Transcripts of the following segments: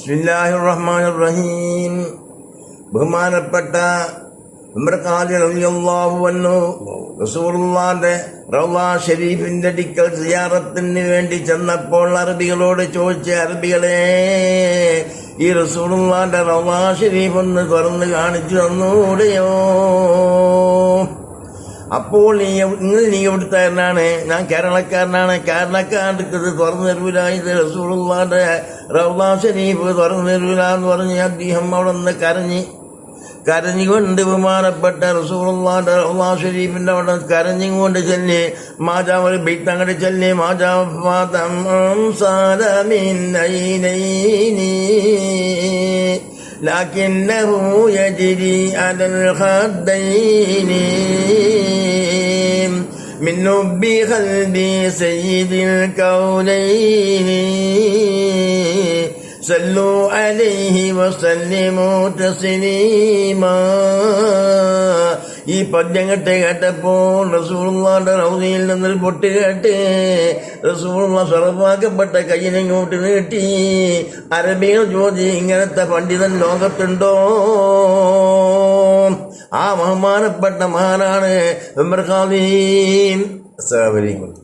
ബിസ്മില്ലാഹിർ റഹ്മാനിർ റഹീം ബഹുമാനപ്പെട്ട അൻഹു റസൂലുള്ളാന്റെ റൗള ഷരീഫിന്റെ ഡിക്കൽ സിയാറത്തിന് വേണ്ടി ചെന്നപ്പോൾ അറബികളോട് ചോദിച്ച അറബികളെ ഈ റസൂലുള്ളാന്റെ റവാ ഷെരീഫ് ഒന്ന് തുറന്ന് കാണിച്ചു തന്നൂടെയോ? അപ്പോൾ നീ നിങ്ങൾ നീ എവിടുത്തുകാരനാണ് ഞാൻ കേരളക്കാരനാണ്. കേരളക്കാർക്ക് ഇത് തുറന്നു തരൂല. ഇത് റസൂളുള്ളാന്റെ റൗള ഷരീഫ് തുറന്നു തരൂല പറഞ്ഞ് അദ്ദേഹം അവിടെ നിന്ന് കരഞ്ഞ് കരഞ്ഞുകൊണ്ട് ബഹുമാനപ്പെട്ട റസൂലുള്ളാന്റെ റൗള ഷരീഫിന്റെ അവിടെ കരഞ്ഞുകൊണ്ട് ചെല്ലി മാജാവ് ബീത്തങ്ങടെ ചെല്ലി. മാജാവ് ഫാതം സാലമിൻ ഐനൈനി لكنه يجري على الخدين. من نب قلبي سيد الكونين. صلوا عليه وسلموا تسليما. ഈ പദ്യങ്ങട്ട് കേട്ടപ്പോൾ റസൂള്ളാന്റെ റൗദിയിൽ നിന്നൊരു പൊട്ട് കേട്ട് റസൂള്ള സ്വറപ്പാക്കപ്പെട്ട കയ്യിനിങ്ങോട്ട് നീട്ടി. അരബികൾ ചോദി ഇങ്ങനത്തെ പണ്ഡിതൻ ലോകത്തുണ്ടോ? ആ ബഹുമാനപ്പെട്ട മഹാനാണ് അലൈക്കും.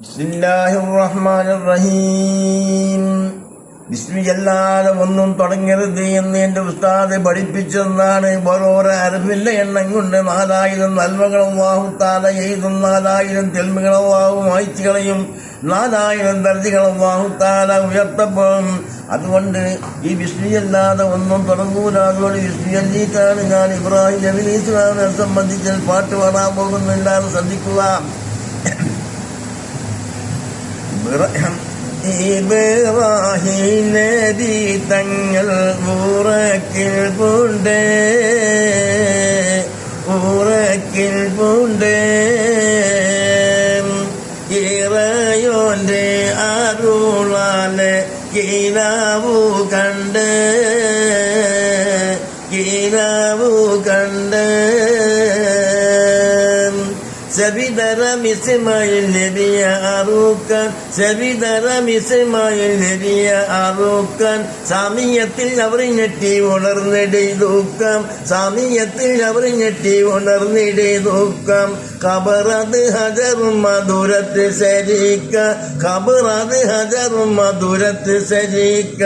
ബിസ്മില്ലാഹിർ റഹ്മാനിർ റഹീം. ബിസ്മിയല്ലാതെ ഒന്നും തുടങ്ങരുത് എന്ന് എന്റെ ഉസ്താദ് പഠിപ്പിച്ചെന്നാണ് ഓരോരോ അരബിന്റെ എണ്ണം കൊണ്ട് നാലായിരം നന്മകളും വാഹുത്താല എഴുതും നാലായിരം തെൽമുകളും വാഹും വായിച്ചുകളെയും നാലായിരം ദർജികളും വാഹുത്താല ഉയർത്തപ്പം അതുകൊണ്ട് ഈ വിഷ്ണുയല്ലാതെ ഒന്നും തുടങ്ങൂല. അതുകൊണ്ട് വിസ്മിയല്ലിക്കാണ് ഞാൻ ഇബ്രാഹിം ഇസ്ലാമിനെ സംബന്ധിച്ച് പാട്ട് പാടാൻ പോകുന്നില്ലാതെ ശ്രദ്ധിക്കുക. ഇബ്രാഹിം നബി തങ്ങൾ ഊറക്കിൽ പൂണ്ട് ഊറക്കിൽ പൂണ്ട്. ഇറയോന്റെ അരുളാൽ കീരാവു കണ്ട് കീരാവു കണ്ട്. സബിതരം ഇസ്മായിൽ നബിയ അറൂക്കാൻ സബിതരം ഇസ്മായിൽ നബിയ അറൂക്കാൻ. സാമീയത്തിൽ അവർ ഞെട്ടി ഉണർന്നിടൂക്കാം സാമീയത്തിൽ അവർ ഞെട്ടി ഉണർന്നിടൂക്കാം കബറത് ഹജറും മധുരത്ത് ശരീക്ക കബറത് ഹജറും മധുരത്ത് ശരീക്ക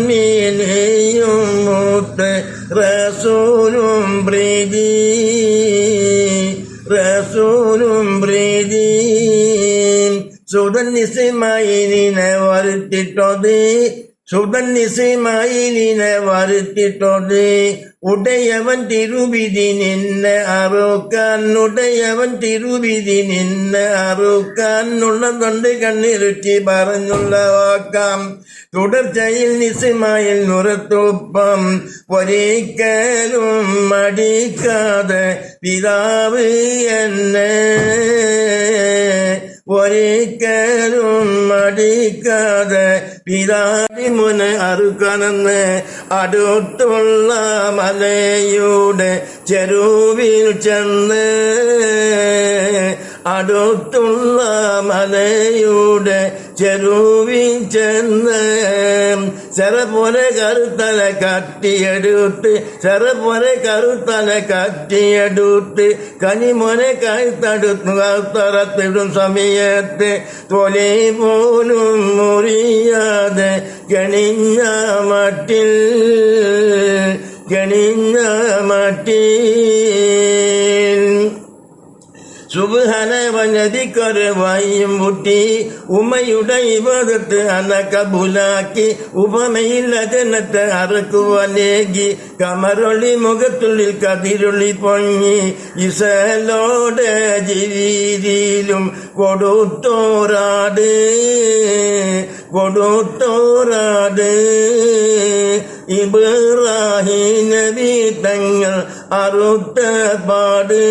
സാധർമ്മീനെയും മൂത്ത് റസൂലും പ്രീതി குறும்பிரீதி சுடனிசை மயிரின வருத்திட்டது. വരുത്തിട്ടത് സുതൻ ഇസ്മായിലിനെ വരുത്തിട്ടത് ഉടയവൻ തിരുവിധി നിന്നെ അറുക്കാൻ ഉടയവൻ തിരുവിധി നിന്നെ അറുക്കാൻ ഉള്ളതുണ്ട് കണ്ണിരുട്ടി പറഞ്ഞുള്ള വാക്കാം തുടർച്ചയിൽ നിസ്മായിൽ നുറത്തുപ്പം ഒരിക്കലും മടിക്കാതെ പിതാവ് എന്നെ ഒരിക്കലും മടിക്കാതെ പിതാവിമുന് അറുക്കണെന്ന് അടുത്തുള്ള മലയുടെ ചെരുവിൽ ചെന്ന് അടുത്തുള്ള മലയുടെ ചെരുവിൽ ചെന്ന് ചെറ പോലെ കറുത്തല കട്ടിയെടുത്ത് ചെറ പോലെ കറുത്തല കട്ടിയെടുത്ത് കനിമോനെ കഴുത്തടുത്തു കറുത്തറത്തിടും സമയത്ത് തൊലി പോലും മുറിയാതെ ഗണിഞ്ഞ മട്ടിൽ ഗണിഞ്ഞ മട്ടിൽ സുബാനവനദിക്കൊരു കുറവായും മുട്ടി ഉമ്മയുടെ ഇവതത്ത് അന കബുലാക്കി ഉപമയില്ല ജനത്തെ അറക്കുവാനേകി മുഖത്തുള്ളിൽ കതിരൊളി പൊങ്ങി ഇസലോടെ ജീവിയിലും കൊടുത്തോറാട് കൊടുത്തോറാട് ഇബ്രാഹിം നബി തങ്ങൾ അറുത്ത പാട്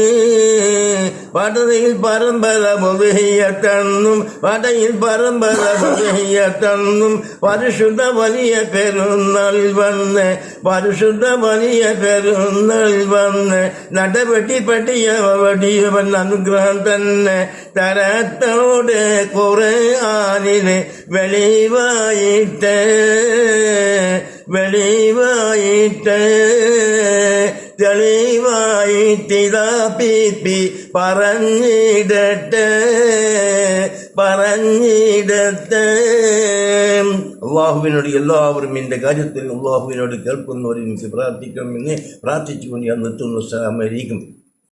പടയിൽ പരമ്പര മുതഹിയട്ടെന്നും പടയിൽ പരമ്പര മുതഹിയട്ടെന്നും പരിശുദ്ധ വലിയ പെരുന്നാളിൽ വന്ന് പരിശുദ്ധ വലിയ പെരുന്നാളിൽ വന്ന് നടപെട്ടി പട്ടിയ വടിയവൻ അനുഗ്രഹം തന്നെ തരത്തോടെ കുറെ ആനിന് വെളിവായിട്ട് വെളിവായിട്ട് തെളിവായിട്ടിതാ പീപ്പി പറഞ്ഞിടട്ടെ. പറഞ്ഞിടത്ത് അള്ളാഹുവിനോട് എല്ലാവരും എന്റെ കാര്യത്തിൽ അള്ളാഹുവിനോട് കേൾക്കുന്നവരെ എനിക്ക് പ്രാർത്ഥിക്കണമെന്ന് പ്രാർത്ഥിച്ചുകൊണ്ട് ഞാൻ നിർത്തുന്നു. അസ്സലാമു അലൈക്കും.